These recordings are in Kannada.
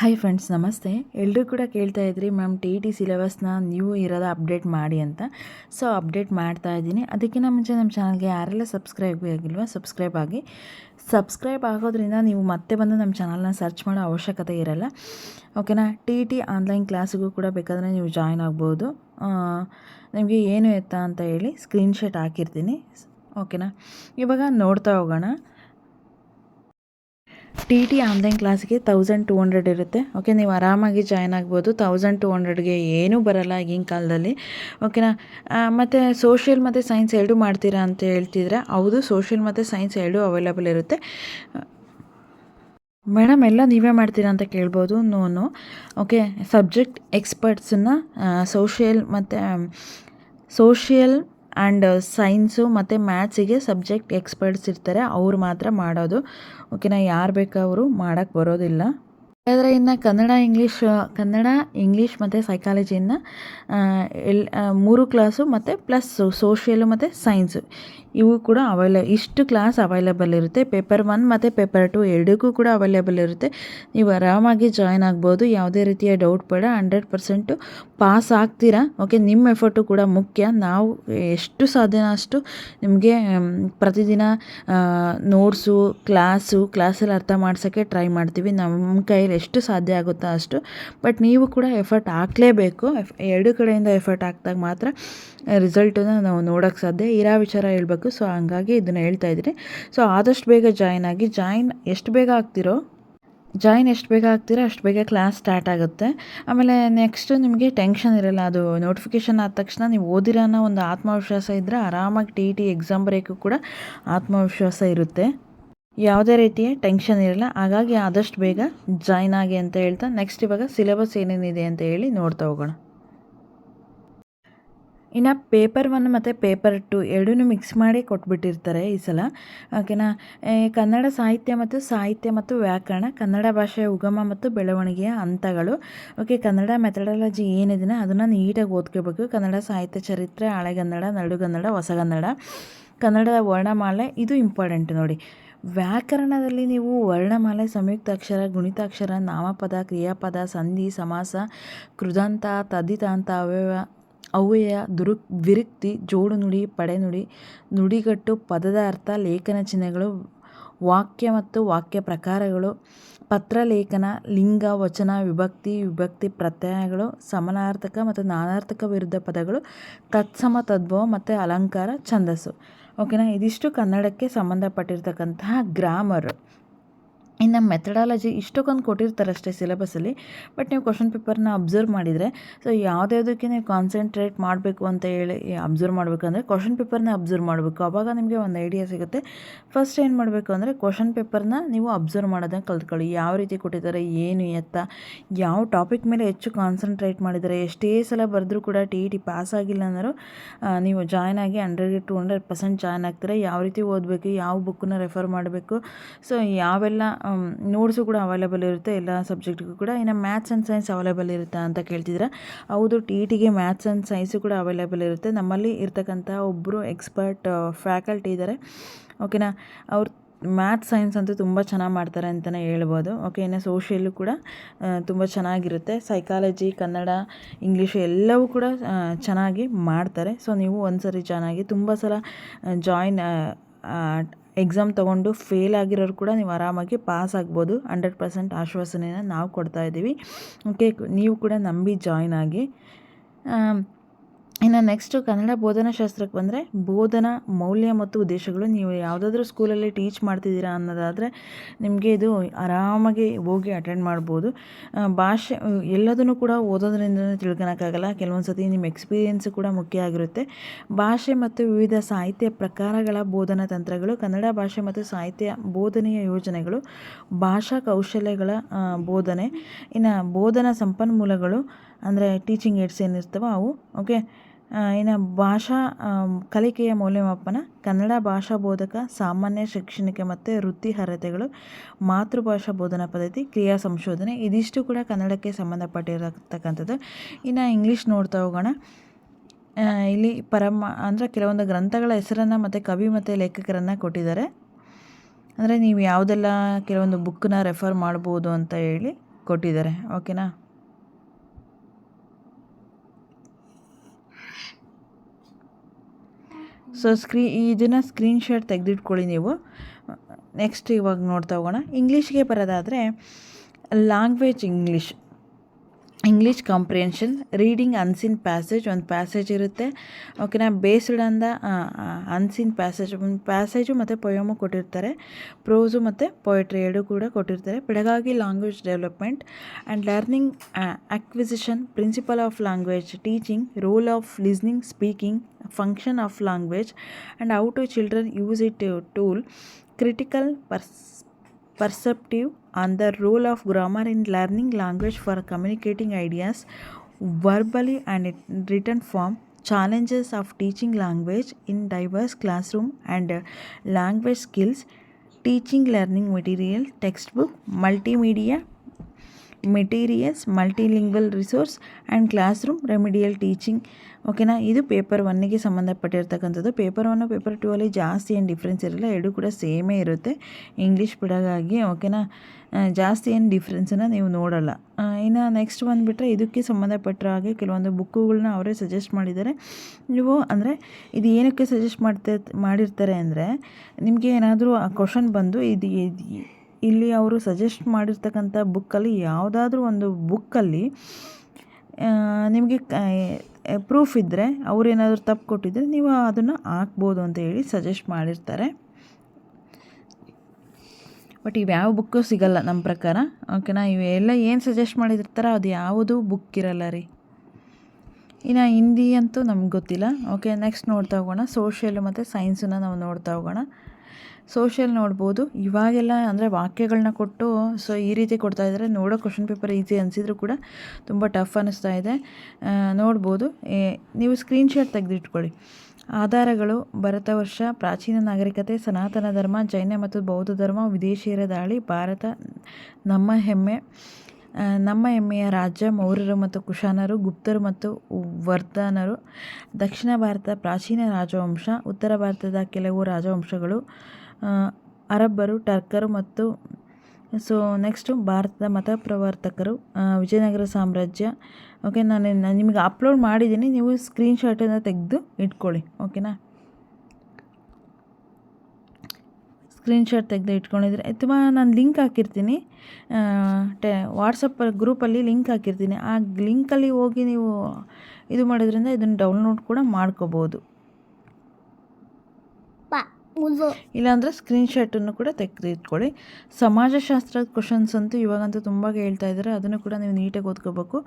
ಹಾಯ್ ಫ್ರೆಂಡ್ಸ್ ನಮಸ್ತೆ. ಎಲ್ಲರೂ ಕೂಡ ಕೇಳ್ತಾ ಇದ್ರಿ ಮ್ಯಾಮ್ ಟಿ ಟಿ ಸಿಲೆಬಸ್ನ ನ್ಯೂ ಇರೋದ ಅಪ್ಡೇಟ್ ಮಾಡಿ ಅಂತ. ಸೊ ಅಪ್ಡೇಟ್ ಮಾಡ್ತಾ ಇದ್ದೀನಿ. ಅದಕ್ಕಿಂತ ಮುಂಚೆ ನಮ್ಮ ಚಾನಲ್ಗೆ ಯಾರೆಲ್ಲ ಸಬ್ಸ್ಕ್ರೈಬ್ ಆಗಿಲ್ವ ಸಬ್ಸ್ಕ್ರೈಬ್ ಆಗಿ. ಸಬ್ಸ್ಕ್ರೈಬ್ ಆಗೋದ್ರಿಂದ ನೀವು ಮತ್ತೆ ಬಂದು ನಮ್ಮ ಚಾನಲ್ನ ಸರ್ಚ್ ಮಾಡೋ ಅವಶ್ಯಕತೆ ಇರಲ್ಲ. ಓಕೆನಾ ಟಿ ಟಿ ಆನ್ಲೈನ್ ಕ್ಲಾಸಿಗೂ ಕೂಡ ಬೇಕಾದರೆ ನೀವು ಜಾಯ್ನ್ ಆಗ್ಬೋದು. ನಿಮಗೆ ಏನು ಎತ್ತ ಅಂತ ಹೇಳಿ ಸ್ಕ್ರೀನ್ಶಾಟ್ ಹಾಕಿರ್ತೀನಿ. ಓಕೆನಾ ಇವಾಗ ನೋಡ್ತಾ ಹೋಗೋಣ. ಟಿ ಟಿ ಆನ್ಲೈನ್ ಕ್ಲಾಸ್ಗೆ ತೌಸಂಡ್ ಟು ಹಂಡ್ರೆಡ್ ಇರುತ್ತೆ. ಓಕೆ ನೀವು ಆರಾಮಾಗಿ ಜಾಯ್ನ್ ಆಗ್ಬೋದು. ತೌಸಂಡ್ ಟು ಹಂಡ್ರೆಡ್ಗೆ ಏನೂ ಬರಲ್ಲ ಈಗಿನ ಕಾಲದಲ್ಲಿ. ಓಕೆನಾ ಮತ್ತು ಸೋಷಿಯಲ್ ಮತ್ತು ಸೈನ್ಸ್ ಎರಡೂ ಮಾಡ್ತೀರಾ ಅಂತ ಹೇಳ್ತಿದ್ರೆ ಹೌದು ಸೋಷಿಯಲ್ ಮತ್ತು ಸೈನ್ಸ್ ಎರಡೂ ಅವೈಲೇಬಲ್ ಇರುತ್ತೆ. ಮೇಡಮ್ ಎಲ್ಲ ನೀವೇ ಮಾಡ್ತೀರಾ ಅಂತ ಕೇಳ್ಬೋದು. ನೋನು ಓಕೆ ಸಬ್ಜೆಕ್ಟ್ ಎಕ್ಸ್ಪರ್ಟ್ಸನ್ನು ಸೋಷಿಯಲ್ ಮತ್ತು ಸೋಷಿಯಲ್ ಆ್ಯಂಡ್ ಸೈನ್ಸು ಮತ್ತು ಮ್ಯಾಥ್ಸಿಗೆ ಸಬ್ಜೆಕ್ಟ್ ಎಕ್ಸ್ಪರ್ಟ್ಸ್ ಇರ್ತಾರೆ. ಅವ್ರು ಮಾತ್ರ ಮಾಡೋದು. ಓಕೆನಾ? ಯಾರು ಬೇಕಾದರೂ ಮಾಡೋಕ್ಕೆ ಬರೋದಿಲ್ಲ. ಆದರೆ ಇನ್ನು ಕನ್ನಡ ಇಂಗ್ಲೀಷ್ ಕನ್ನಡ ಇಂಗ್ಲೀಷ್ ಮತ್ತು ಸೈಕಾಲಜಿಯನ್ನು ಎಲ್ ಮೂರು ಕ್ಲಾಸು ಮತ್ತು ಪ್ಲಸ್ ಸೋಷಿಯಲು ಮತ್ತು ಸೈನ್ಸು ಇವು ಕೂಡ ಅವೈಲ ಇಷ್ಟು ಕ್ಲಾಸ್ ಅವೈಲೇಬಲ್ ಇರುತ್ತೆ. ಪೇಪರ್ ಒನ್ ಮತ್ತು ಪೇಪರ್ ಟು ಎರಡಕ್ಕೂ ಕೂಡ ಅವೈಲೇಬಲ್ ಇರುತ್ತೆ. ನೀವು ಆರಾಮಾಗಿ ಜಾಯ್ನ್ ಆಗ್ಬೋದು. ಯಾವುದೇ ರೀತಿಯ ಡೌಟ್ ಬೇಡ. ಹಂಡ್ರೆಡ್ ಪರ್ಸೆಂಟು ಪಾಸ್ ಆಗ್ತೀರಾ? ಓಕೆ ನಿಮ್ಮ ಎಫರ್ಟು ಕೂಡ ಮುಖ್ಯ. ನಾವು ಎಷ್ಟು ಸಾಧ್ಯನೋ ಅಷ್ಟು ನಿಮಗೆ ಪ್ರತಿದಿನ ನೋಟ್ಸು ಕ್ಲಾಸು ಕ್ಲಾಸಲ್ಲಿ ಅರ್ಥ ಮಾಡ್ಸೋಕ್ಕೆ ಟ್ರೈ ಮಾಡ್ತೀವಿ. ನಮ್ಮ ಕೈಯಲ್ಲಿ ಎಷ್ಟು ಸಾಧ್ಯ ಆಗುತ್ತೋ ಅಷ್ಟು. ಬಟ್ ನೀವು ಕೂಡ ಎಫರ್ಟ್ ಹಾಕಲೇಬೇಕು. ಎರಡು ಕಡೆಯಿಂದ ಎಫರ್ಟ್ ಹಾಕಿದಾಗ ಮಾತ್ರ ರಿಸಲ್ಟನ್ನು ನಾವು ನೋಡೋಕ್ಕೆ ಸಾಧ್ಯ. ಇರೋ ವಿಚಾರ ಹೇಳಬೇಕು. ಸೊ ಹಂಗಾಗಿ ಇದನ್ನು ಹೇಳ್ತಾ ಇದ್ದೀನಿ. ಸೊ ಆದಷ್ಟು ಬೇಗ ಜಾಯ್ನ್ ಆಗಿ. ಜಾಯಿನ್ ಎಷ್ಟು ಬೇಗ ಆಗ್ತಿರೋ? ಜಾಯಿನ್ ಎಷ್ಟು ಬೇಗ ಆಗ್ತೀರೋ ಅಷ್ಟು ಬೇಗ ಕ್ಲಾಸ್ ಸ್ಟಾರ್ಟ್ ಆಗುತ್ತೆ. ಆಮೇಲೆ ನೆಕ್ಸ್ಟು ನಿಮಗೆ ಟೆನ್ಷನ್ ಇರಲ್ಲ. ಅದು ನೋಟಿಫಿಕೇಷನ್ ಆದ ತಕ್ಷಣ ನೀವು ಓದಿರೋನ ಒಂದು ಆತ್ಮವಿಶ್ವಾಸ ಇದ್ದರೆ ಆರಾಮಾಗಿ ಟಿ ಟಿ ಎಕ್ಸಾಮ್ ಬರೆಯೋಕ್ಕೂ ಕೂಡ ಆತ್ಮವಿಶ್ವಾಸ ಇರುತ್ತೆ. ಯಾವುದೇ ರೀತಿಯ ಟೆನ್ಷನ್ ಇರಲ್ಲ. ಹಾಗಾಗಿ ಆದಷ್ಟು ಬೇಗ ಜಾಯ್ನ್ ಆಗಿ ಅಂತ ಹೇಳ್ತಾ ನೆಕ್ಸ್ಟ್ ಇವಾಗ ಸಿಲೆಬಸ್ ಏನೇನಿದೆ ಅಂತ ಹೇಳಿ ನೋಡ್ತಾ ಹೋಗೋಣ. ಇನ್ನು ಪೇಪರ್ ಒನ್ ಮತ್ತು ಪೇಪರ್ ಟು ಎರಡೂ ಮಿಕ್ಸ್ ಮಾಡಿ ಕೊಟ್ಬಿಟ್ಟಿರ್ತಾರೆ ಈ ಸಲ. ಓಕೆನಾ? ಕನ್ನಡ ಸಾಹಿತ್ಯ ಮತ್ತು ಸಾಹಿತ್ಯ ಮತ್ತು ವ್ಯಾಕರಣ, ಕನ್ನಡ ಭಾಷೆಯ ಉಗಮ ಮತ್ತು ಬೆಳವಣಿಗೆಯ ಹಂತಗಳು. ಓಕೆ, ಕನ್ನಡ ಮೆಥಡಾಲಜಿ ಏನಿದೆ ಅದನ್ನು ನೀಟಾಗಿ ಓದ್ಕೋಬೇಕು. ಕನ್ನಡ ಸಾಹಿತ್ಯ ಚರಿತ್ರೆ, ಹಳೆಗನ್ನಡ, ನಡುಗನ್ನಡ, ಹೊಸಗನ್ನಡ. ಕನ್ನಡದ ವರ್ಣಮಾಲೆ, ಇದು ಇಂಪಾರ್ಟೆಂಟ್ ನೋಡಿ. ವ್ಯಾಕರಣದಲ್ಲಿ ನೀವು ವರ್ಣಮಾಲೆ, ಸಂಯುಕ್ತಾಕ್ಷರ, ಗುಣಿತಾಕ್ಷರ, ನಾಮಪದ, ಕ್ರಿಯಾಪದ, ಸಂಧಿ, ಸಮಾಸ, ಕೃದಂತ ತದಿತಾಂತ ಅವ್ಯವ, ಅವ್ಯಯ, ದುರು, ವಿರುಕ್ತಿ, ಜೋಡು ನುಡಿ ಪಡೆನುಡಿ ನುಡಿಗಟ್ಟು, ಪದದ ಅರ್ಥ, ಲೇಖನ ಚಿಹ್ನೆಗಳು, ವಾಕ್ಯ ಮತ್ತು ವಾಕ್ಯ ಪ್ರಕಾರಗಳು, ಪತ್ರಲೇಖನ, ಲಿಂಗ, ವಚನ, ವಿಭಕ್ತಿ ವಿಭಕ್ತಿ ಪ್ರತ್ಯಯಗಳು, ಸಮನಾರ್ಥಕ ಮತ್ತು ನಾನಾರ್ಥಕ ವಿರುದ್ಧ ಪದಗಳು, ತತ್ಸಮ ತದ್ಭವ ಮತ್ತು ಅಲಂಕಾರ, ಛಂದಸ್ಸು. ಓಕೆನಾ? ಇದಿಷ್ಟು ಕನ್ನಡಕ್ಕೆ ಸಂಬಂಧಪಟ್ಟಿರ್ತಕ್ಕಂತಹ ಗ್ರಾಮರ್. ಇನ್ನು ಮೆಥಡಾಲಜಿ ಇಷ್ಟಕ್ಕೊಂದು ಕೊಟ್ಟಿರ್ತಾರೆ ಅಷ್ಟೇ ಸಿಲೆಬಸಲ್ಲಿ ಬಟ್ ನೀವು ಕ್ವಶನ್ ಪೇಪರ್ನ ಅಬ್ಸರ್ವ್ ಮಾಡಿದರೆ ಸೊ ಯಾವುದ್ಯಾವುದಕ್ಕೆ ನೀವು ಕಾನ್ಸಂಟ್ರೇಟ್ ಮಾಡಬೇಕು ಅಂತ ಹೇಳಿ ಅಬ್ಸರ್ವ್ ಮಾಡಬೇಕಂದ್ರೆ ಕ್ವಶನ್ ಪೇಪರ್ನ ಅಬ್ಸರ್ವ್ ಮಾಡಬೇಕು. ಅವಾಗ ನಿಮಗೆ ಒಂದು ಐಡಿಯಾ ಸಿಗುತ್ತೆ. ಫಸ್ಟ್ ಏನು ಮಾಡಬೇಕು ಅಂದರೆ ಕ್ವಶನ್ ಪೇಪರ್ನ ನೀವು ಅಬ್ಸರ್ವ್ ಮಾಡೋದನ್ನು ಕಲ್ತ್ಕೊಳ್ಳಿ. ಯಾವ ರೀತಿ ಕೊಟ್ಟಿದ್ದಾರೆ, ಏನು ಎತ್ತ, ಯಾವ ಟಾಪಿಕ್ ಮೇಲೆ ಹೆಚ್ಚು ಕಾನ್ಸಂಟ್ರೇಟ್ ಮಾಡಿದ್ದಾರೆ, ಎಷ್ಟೇ ಸಲ ಬರೆದ್ರೂ ಕೂಡ ಟಿ ಇ ಟಿ ಪಾಸ್ ಆಗಿಲ್ಲ ಅಂದರೂ ನೀವು ಜಾಯ್ನ್ ಆಗಿ hundred to hundred percent join ಆಗ್ತಾರೆ, ಯಾವ ರೀತಿ ಓದಬೇಕು, ಯಾವ ಬುಕ್ಕನ್ನ ರೆಫರ್ ಮಾಡಬೇಕು ಸೊ ಯಾವೆಲ್ಲ ನೋಟ್ಸು ಕೂಡ ಅವೈಲೇಬಲ್ ಇರುತ್ತೆ. ಎಲ್ಲ ಸಬ್ಜೆಕ್ಟ್ಗೂ ಕೂಡ. ಇನ್ನು ಮ್ಯಾಥ್ಸ್ ಆ್ಯಂಡ್ ಸೈನ್ಸ್ ಅವೈಲೇಬಲ್ ಇರುತ್ತಾ ಅಂತ ಕೇಳ್ತಿದ್ರೆ ಹೌದು ಟಿ ಟಿಗೆ ಮ್ಯಾಥ್ಸ್ ಆ್ಯಂಡ್ ಸೈನ್ಸು ಕೂಡ ಅವೈಲೇಬಲ್ ಇರುತ್ತೆ. ನಮ್ಮಲ್ಲಿ ಇರ್ತಕ್ಕಂಥ ಒಬ್ಬರು ಎಕ್ಸ್ಪರ್ಟ್ ಫ್ಯಾಕಲ್ಟಿ ಇದ್ದಾರೆ ಓಕೆನಾ ಅವ್ರು ಮ್ಯಾಥ್ಸ್ ಸೈನ್ಸ್ ಅಂತೂ ತುಂಬ ಚೆನ್ನಾಗಿ ಮಾಡ್ತಾರೆ ಅಂತಲೇ ಹೇಳ್ಬೋದು. ಓಕೆ ಇನ್ನು ಸೋಷಿಯಲ್ಲು ಕೂಡ ತುಂಬ ಚೆನ್ನಾಗಿರುತ್ತೆ. ಸೈಕಾಲಜಿ ಕನ್ನಡ ಇಂಗ್ಲೀಷ್ ಎಲ್ಲವೂ ಕೂಡ ಚೆನ್ನಾಗಿ ಮಾಡ್ತಾರೆ. ಸೊ ನೀವು ಒಂದು ಸರಿ ಚೆನ್ನಾಗಿ ತುಂಬ ಸಲ ಜಾಯಿನ್ ಎಕ್ಸಾಮ್ ತೊಗೊಂಡು ಫೇಲ್ ಆಗಿರೋರು ಕೂಡ ನೀವು ಆರಾಮಾಗಿ ಪಾಸ್ ಆಗ್ಬೋದು. ಹಂಡ್ರೆಡ್ ಪರ್ಸೆಂಟ್ ಆಶ್ವಾಸನೆಯನ್ನು ನಾವು ಕೊಡ್ತಾ ಇದ್ದೀವಿ ಓಕೆ ನೀವು ಕೂಡ ನಂಬಿ ಜಾಯ್ನ್ ಆಗಿ. ಇನ್ನು ನೆಕ್ಸ್ಟು ಕನ್ನಡ ಬೋಧನಾಶಾಸ್ತ್ರಕ್ಕೆ ಬಂದರೆ ಬೋಧನಾ ಮೌಲ್ಯ ಮತ್ತು ಉದ್ದೇಶಗಳು. ನೀವು ಯಾವುದಾದ್ರೂ ಸ್ಕೂಲಲ್ಲಿ ಟೀಚ್ ಮಾಡ್ತಿದ್ದೀರಾ ಅನ್ನೋದಾದರೆ ನಿಮಗೆ ಇದು ಆರಾಮಾಗಿ ಹೋಗಿ ಅಟೆಂಡ್ ಮಾಡ್ಬೋದು. ಭಾಷೆ, ಎಲ್ಲದನ್ನು ಕೂಡ ಓದೋದ್ರಿಂದ ತಿಳ್ಕೊಳಕ್ಕಾಗಲ್ಲ ಕೆಲವೊಂದು ಸತಿ ನಿಮ್ಮ ಎಕ್ಸ್ಪೀರಿಯೆನ್ಸು ಕೂಡ ಮುಖ್ಯ ಆಗಿರುತ್ತೆ. ಭಾಷೆ ಮತ್ತು ವಿವಿಧ ಸಾಹಿತ್ಯ ಪ್ರಕಾರಗಳ ಬೋಧನಾ ತಂತ್ರಗಳು, ಕನ್ನಡ ಭಾಷೆ ಮತ್ತು ಸಾಹಿತ್ಯ ಬೋಧನೆಯ ಯೋಜನೆಗಳು, ಭಾಷಾ ಕೌಶಲ್ಯಗಳ ಬೋಧನೆ, ಇನ್ನು ಬೋಧನಾ ಸಂಪನ್ಮೂಲಗಳು, ಅಂದರೆ ಟೀಚಿಂಗ್ ಏಡ್ಸ್ ಏನಿರ್ತವೋ ಅವು ಓಕೆ ಇನ್ನು ಭಾಷಾ ಕಲಿಕೆಯ ಮೌಲ್ಯಮಾಪನ, ಕನ್ನಡ ಭಾಷಾ ಬೋಧಕ, ಸಾಮಾನ್ಯ ಶೈಕ್ಷಣಿಕ ಮತ್ತು ವೃತ್ತಿ ಅರ್ಹತೆಗಳು, ಮಾತೃಭಾಷಾ ಬೋಧನಾ ಪದ್ಧತಿ, ಕ್ರಿಯಾ ಸಂಶೋಧನೆ, ಇದಿಷ್ಟು ಕೂಡ ಕನ್ನಡಕ್ಕೆ ಸಂಬಂಧಪಟ್ಟಿರತಕ್ಕಂಥದ್ದು. ಇನ್ನು ಇಂಗ್ಲೀಷ್ ನೋಡ್ತಾ ಹೋಗೋಣ. ಇಲ್ಲಿ ಪರಮ, ಅಂದರೆ ಕೆಲವೊಂದು ಗ್ರಂಥಗಳ ಹೆಸರನ್ನು ಮತ್ತು ಕವಿ ಮತ್ತು ಲೇಖಕರನ್ನು ಕೊಟ್ಟಿದ್ದಾರೆ. ಅಂದರೆ ನೀವು ಯಾವುದೆಲ್ಲ ಕೆಲವೊಂದು ಬುಕ್ಕನ್ನ ರೆಫರ್ ಮಾಡ್ಬೋದು ಅಂತ ಹೇಳಿ ಕೊಟ್ಟಿದ್ದಾರೆ. ಓಕೆನಾ ಸೊ ಸ್ಕ್ರೀ ಇದನ್ನು ಸ್ಕ್ರೀನ್ಶಾಟ್ ತೆಗೆದಿಟ್ಕೊಳ್ಳಿ ನೀವು. ನೆಕ್ಸ್ಟ್ ಇವಾಗ ನೋಡ್ತಾ ಹೋಗೋಣ. ಇಂಗ್ಲೀಷ್ಗೆ ಬರೋದಾದರೆ language English English comprehension reading unseen passage ಒಂದು ಪ್ಯಾಸೇಜ್ ಇರುತ್ತೆ. ಓಕೆನಾ ಬೇಸ್ಡ್ ಅಂದ ಅನ್ಸಿನ್ ಪ್ಯಾಸೇಜ್ ಒಂದು ಪ್ಯಾಸೇಜು ಮತ್ತು ಪೊಯಮು ಕೊಟ್ಟಿರ್ತಾರೆ. ಪ್ರೋಸು ಮತ್ತು ಪೊಯಟ್ರಿ ಎರಡು ಕೂಡ ಕೊಟ್ಟಿರ್ತಾರೆ. ಬೆಳಗಾಗಿ language development and learning acquisition principle of language teaching role of listening speaking function of language and out to children use it tool critical purse perceptive on the role of grammar in learning language for communicating ideas verbally and in written form challenges of teaching language in diverse classroom and uh, language skills teaching learning material textbook multimedia materials multilingual resource and classroom remedial teaching ಓಕೆನಾ ಇದು ಪೇಪರ್ ಒನ್ನಿಗೆ ಸಂಬಂಧಪಟ್ಟಿರ್ತಕ್ಕಂಥದ್ದು. ಪೇಪರ್ ಒನ್ನು ಪೇಪರ್ ಟೂ ಅಲ್ಲಿ ಜಾಸ್ತಿ ಏನು ಡಿಫ್ರೆನ್ಸ್ ಇರಲ್ಲ, ಎರಡು ಕೂಡ ಸೇಮೇ ಇರುತ್ತೆ. ಇಂಗ್ಲೀಷ್ ಬಿಡೋಗಾಗಿ ಓಕೆನಾ ಜಾಸ್ತಿ ಏನು ಡಿಫ್ರೆನ್ಸನ್ನು ನೀವು ನೋಡೋಲ್ಲ. ಇನ್ನು ನೆಕ್ಸ್ಟ್ ಬಂದುಬಿಟ್ರೆ ಇದಕ್ಕೆ ಸಂಬಂಧಪಟ್ಟ ಹಾಗೆ ಕೆಲವೊಂದು ಬುಕ್ಕುಗಳನ್ನ ಅವರೇ ಸಜೆಸ್ಟ್ ಮಾಡಿದ್ದಾರೆ. ನೀವು ಅಂದರೆ ಇದು ಏನಕ್ಕೆ ಸಜೆಸ್ಟ್ ಮಾಡ್ತಾ, ಮಾಡಿರ್ತಾರೆ ಅಂದರೆ, ನಿಮಗೆ ಏನಾದರೂ ಆ ಕ್ವಶನ್ ಬಂದು ಇದು- ಇಲ್ಲಿ ಅವರು ಸಜೆಸ್ಟ್ ಮಾಡಿರ್ತಕ್ಕಂಥ ಬುಕ್ಕಲ್ಲಿ ಯಾವುದಾದ್ರೂ ಒಂದು ಬುಕ್ಕಲ್ಲಿ ನಿಮಗೆ ಪ್ರೂಫ್ ಇದ್ದರೆ ಅವರೇನಾದರೂ ತಪ್ಪು ಕೊಟ್ಟಿದ್ದರೆ ನೀವು ಅದನ್ನು ಹಾಕ್ಬೋದು ಅಂತ ಹೇಳಿ ಸಜೆಸ್ಟ್ ಮಾಡಿರ್ತಾರೆ. ಬಟ್ ಇವ್ಯಾವ ಬುಕ್ಕು ಸಿಗಲ್ಲ ನಮ್ಮ ಪ್ರಕಾರ. ಓಕೆನಾ ಇವೆಲ್ಲ ಏನು ಸಜೆಸ್ಟ್ ಮಾಡಿದಿರ್ತಾರೋ ಅದು ಯಾವುದು ಬುಕ್ ಇರಲ್ಲ ರೀ. ಇನ್ನು ಹಿಂದಿ ಅಂತೂ ನಮ್ಗೆ ಗೊತ್ತಿಲ್ಲ. ಓಕೆ ನೆಕ್ಸ್ಟ್ ನೋಡ್ತಾ ಹೋಗೋಣ. ಸೋಷಿಯಲ್ ಮತ್ತು ಸೈನ್ಸನ್ನು ನಾವು ನೋಡ್ತಾ ಹೋಗೋಣ. ಸೋಷಿಯಲ್ ನೋಡ್ಬೋದು. ಇವಾಗೆಲ್ಲ ಅಂದರೆ ವಾಕ್ಯಗಳನ್ನ ಕೊಟ್ಟು ಸೊ ಈ ರೀತಿ ಕೊಡ್ತಾ ಇದ್ದಾರೆ. ನೋಡೋ ಕ್ವಶನ್ ಪೇಪರ್ ಈಸಿ ಅನಿಸಿದ್ರು ಕೂಡ ತುಂಬ ಟಫ್ ಅನ್ನಿಸ್ತಾ ಇದೆ. ನೋಡ್ಬೋದು. ನೀವು ಸ್ಕ್ರೀನ್ಶಾಟ್ ತೆಗೆದಿಟ್ಕೊಳ್ಳಿ. ಆಧಾರಗಳು, ಭರತ ವರ್ಷ, ಪ್ರಾಚೀನ ನಾಗರಿಕತೆ, ಸನಾತನ ಧರ್ಮ, ಜೈನ ಮತ್ತು ಬೌದ್ಧ ಧರ್ಮ, ವಿದೇಶಿಯರ ದಾಳಿ, ಭಾರತ, ನಮ್ಮ ಹೆಮ್ಮೆ ನಮ್ಮ ಹೆಮ್ಮೆಯ ರಾಜ್ಯ, ಮೌರ್ಯರು ಮತ್ತು ಕುಶಾನರು, ಗುಪ್ತರು ಮತ್ತು ವರ್ಧನರು, ದಕ್ಷಿಣ ಭಾರತ ಪ್ರಾಚೀನ ರಾಜವಂಶ, ಉತ್ತರ ಭಾರತದ ಕೆಲವು ರಾಜವಂಶಗಳು ಅರಬ್ಬರು, ಟರ್ಕರು ಮತ್ತು ಸೊ ನೆಕ್ಸ್ಟು ಭಾರತದ ಮತ ಪ್ರವರ್ತಕರು ವಿಜಯನಗರ ಸಾಮ್ರಾಜ್ಯ. ಓಕೆ ನಾನು ನಿಮಗೆ ಅಪ್ಲೋಡ್ ಮಾಡಿದ್ದೀನಿ ನೀವು ಸ್ಕ್ರೀನ್ಶಾಟನ್ನು ತೆಗೆದು ಇಟ್ಕೊಳ್ಳಿ ಓಕೆನಾ ಸ್ಕ್ರೀನ್ಶಾಟ್ ತೆಗೆದು ಇಟ್ಕೊಂಡಿದ್ರೆ ಅಥವಾ ನಾನು ಲಿಂಕ್ ಹಾಕಿರ್ತೀನಿ. ಟೆ ವಾಟ್ಸಪ್ ಗ್ರೂಪಲ್ಲಿ ಲಿಂಕ್ ಹಾಕಿರ್ತೀನಿ. ಆ ಲಿಂಕಲ್ಲಿ ಹೋಗಿ ನೀವು ಇದು ಮಾಡೋದ್ರಿಂದ ಇದನ್ನು ಡೌನ್ಲೋಡ್ ಕೂಡ ಮಾಡ್ಕೋಬೋದು. ಇಲ್ಲಾಂದರೆ ಸ್ಕ್ರೀನ್ಶಾಟನ್ನು ಕೂಡ ತೆಗೆದು ಇಟ್ಕೊಳ್ಳಿ ಸಮಾಜಶಾಸ್ತ್ರದ ಕ್ವಶನ್ಸ್ ಅಂತೂ ಇವಾಗಂತೂ ತುಂಬ ಹೇಳ್ತಾ ಇದ್ದಾರೆ. ಅದನ್ನು ಕೂಡ ನೀವು ನೀಟಾಗಿ ಓದ್ಕೋಬೇಕು.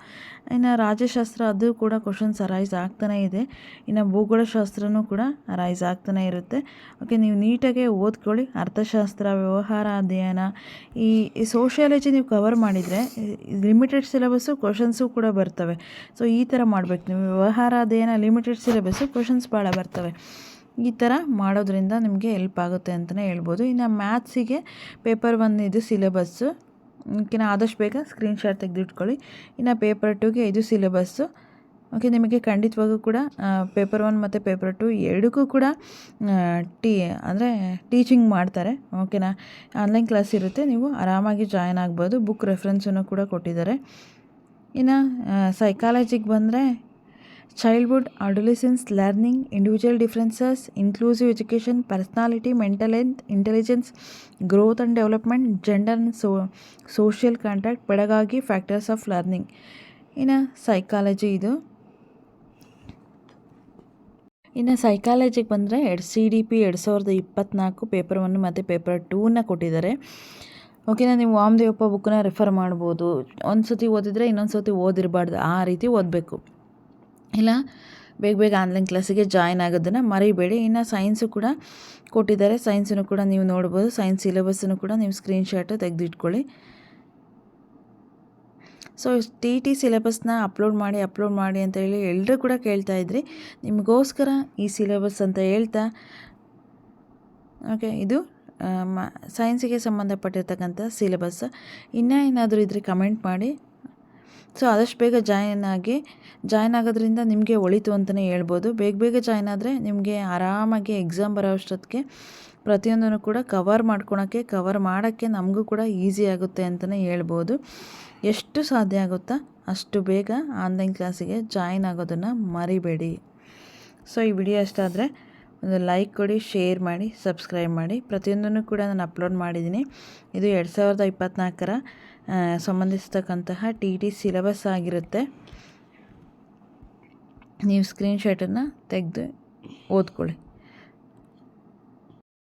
ಇನ್ನು ರಾಜ್ಯಶಾಸ್ತ್ರ ಅದು ಕೂಡ ಕ್ವಶನ್ಸ್ ಅರೈಸ್ ಆಗ್ತಾನೇ ಇದೆ. ಇನ್ನು ಭೂಗೋಳಶಾಸ್ತ್ರನೂ ಕೂಡ ಅರೈಸ್ ಆಗ್ತಾನೆ ಇರುತ್ತೆ. ಓಕೆ ನೀವು ನೀಟಾಗೆ ಓದ್ಕೊಳ್ಳಿ. ಅರ್ಥಶಾಸ್ತ್ರ, ವ್ಯವಹಾರ, ಅಧ್ಯಯನ, ಈ ಸೋಷಿಯಾಲಜಿ ನೀವು ಕವರ್ ಮಾಡಿದರೆ ಲಿಮಿಟೆಡ್ ಸಿಲೆಬಸ್ಸು ಕ್ವಶನ್ಸು ಕೂಡ ಬರ್ತವೆ. ಸೊ ಈ ಥರ ಮಾಡಬೇಕು ನೀವು. ವ್ಯವಹಾರ, ಅಧ್ಯಯನ ಲಿಮಿಟೆಡ್ ಸಿಲೆಬಸ್ಸು ಕ್ವಶನ್ಸ್ ಭಾಳ ಬರ್ತವೆ. ಈ ಥರ ಮಾಡೋದ್ರಿಂದ ನಿಮಗೆ ಹೆಲ್ಪ್ ಆಗುತ್ತೆ ಅಂತಲೇ ಹೇಳ್ಬೋದು. ಇನ್ನು ಮ್ಯಾಥ್ಸಿಗೆ ಪೇಪರ್ ಒನ್ ಇದು ಸಿಲೆಬಸ್ಸು ಓಕೆನಾ ಆದಷ್ಟು ಬೇಗ ಸ್ಕ್ರೀನ್ಶಾಟ್ ತೆಗೆದಿಟ್ಕೊಳ್ಳಿ. ಇನ್ನು ಪೇಪರ್ ಟೂಗೆ ಇದು ಸಿಲೆಬಸ್ಸು ಓಕೆ ನಿಮಗೆ ಖಂಡಿತವಾಗೂ ಕೂಡ ಪೇಪರ್ ಒನ್ ಮತ್ತು ಪೇಪರ್ ಟು ಎರಡಕ್ಕೂ ಕೂಡ ಟೀ ಅಂದರೆ ಟೀಚಿಂಗ್ ಮಾಡ್ತಾರೆ. ಓಕೆನಾ ಆನ್ಲೈನ್ ಕ್ಲಾಸ್ ಇರುತ್ತೆ. ನೀವು ಆರಾಮಾಗಿ ಜಾಯ್ನ್ ಆಗ್ಬೋದು. ಬುಕ್ ರೆಫರೆನ್ಸನ್ನು ಕೂಡ ಕೊಟ್ಟಿದ್ದಾರೆ. ಇನ್ನು ಸೈಕಾಲಜಿಗೆ ಬಂದರೆ childhood adolescence learning individual differences inclusive education personality mental health intelligence growth and development gender and so social contact ಬೆಳಗಾಗಿ factors of learning ಇನ್ನು ಸೈಕಾಲಜಿ ಇದು. ಇನ್ನು ಸೈಕಾಲಜಿಗೆ ಬಂದರೆ ಎರಡು ಸಿ ಡಿ ಪಿ ಎರಡು ಸಾವಿರದ ಇಪ್ಪತ್ತ್ನಾಲ್ಕು ಪೇಪರ್ ಒನ್ ಮತ್ತು ಪೇಪರ್ ಟೂನ ಕೊಟ್ಟಿದ್ದಾರೆ. ಓಕೆನಾ ನೀವು ವಾಮದೇವಪ್ಪ ಬುಕ್ಕನ್ನ ರೆಫರ್ ಮಾಡ್ಬೋದು. ಒಂದು ಸತಿ ಓದಿದರೆ ಇನ್ನೊಂದು ಸತಿ ಓದಿರಬಾರ್ದು. ಆ ರೀತಿ ಓದಬೇಕು. ಇಲ್ಲ, ಬೇಗ ಬೇಗ ಆನ್ಲೈನ್ ಕ್ಲಾಸಿಗೆ ಜಾಯ್ನ್ ಆಗೋದನ್ನು ಮರಿಬೇಡಿ. ಇನ್ನು ಸೈನ್ಸು ಕೂಡ ಕೊಟ್ಟಿದ್ದಾರೆ. ಸೈನ್ಸನ್ನು ಕೂಡ ನೀವು ನೋಡ್ಬೋದು. ಸೈನ್ಸ್ ಸಿಲೆಬಸ್ಸನ್ನು ಕೂಡ ನೀವು ಸ್ಕ್ರೀನ್ಶಾಟು ತೆಗೆದಿಟ್ಕೊಳ್ಳಿ. ಸೊ ಟಿ ಟಿ ಸಿಲೆಬಸ್ನ ಅಪ್ಲೋಡ್ ಮಾಡಿ ಅಪ್ಲೋಡ್ ಮಾಡಿ ಅಂತ ಹೇಳಿ ಎಲ್ಲರೂ ಕೂಡ ಕೇಳ್ತಾ ಇದ್ರಿ. ನಿಮಗೋಸ್ಕರ ಈ ಸಿಲೆಬಸ್ ಅಂತ ಹೇಳ್ತಾ ಓಕೆ ಇದು, ಮ ಸೈನ್ಸಿಗೆ ಸಂಬಂಧಪಟ್ಟಿರ್ತಕ್ಕಂಥ ಸಿಲೆಬಸ್ ಇನ್ನೂ ಏನಾದರೂ ಇದ್ರೆ ಕಮೆಂಟ್ ಮಾಡಿ. ಸೊ ಆದಷ್ಟು ಬೇಗ ಜಾಯಿನ್ ಆಗಿ, ಜಾಯಿನ್ ಆಗೋದ್ರಿಂದ ನಿಮಗೆ ಒಳಿತು ಅಂತಲೇ ಹೇಳ್ಬೋದು. ಬೇಗ ಬೇಗ ಜಾಯಿನ್ ಆದರೆ ನಿಮಗೆ ಆರಾಮಾಗಿ ಎಕ್ಸಾಮ್ ಬರೋ ಅಷ್ಟೊತ್ತಿಗೆ ಪ್ರತಿಯೊಂದನ್ನು ಕೂಡ ಕವರ್ ಮಾಡ್ಕೊಳಕ್ಕೆ ಕವರ್ ಮಾಡೋಕ್ಕೆ ನಮಗೂ ಕೂಡ ಈಸಿ ಆಗುತ್ತೆ ಅಂತಲೇ ಹೇಳ್ಬೋದು. ಎಷ್ಟು ಸಾಧ್ಯ ಆಗುತ್ತಾ? ಅಷ್ಟು ಬೇಗ ಆನ್ಲೈನ್ ಕ್ಲಾಸಿಗೆ ಜಾಯಿನ್ ಆಗೋದನ್ನು ಮರಿಬೇಡಿ. ಸೊ ಈ ವಿಡಿಯೋ ಇಷ್ಟ ಒಂದು ಲೈಕ್ ಕೊಡಿ, ಶೇರ್ ಮಾಡಿ, ಸಬ್ಸ್ಕ್ರೈಬ್ ಮಾಡಿ. ಪ್ರತಿಯೊಂದನ್ನು ಕೂಡ ನಾನು ಅಪ್ಲೋಡ್ ಮಾಡಿದ್ದೀನಿ. ಇದು ಎರಡು ಸಾವಿರದ ಇಪ್ಪತ್ತ್ನಾಲ್ಕರ ಸಂಬಂಧಿಸ್ತಕ್ಕಂತಹ ಟಿ ಟಿ ಸಿಲೆಬಸ್ ಆಗಿರುತ್ತೆ. ನೀವು ಸ್ಕ್ರೀನ್ಶಾಟನ್ನು ತೆಗೆದು ಓದ್ಕೊಳ್ಳಿ.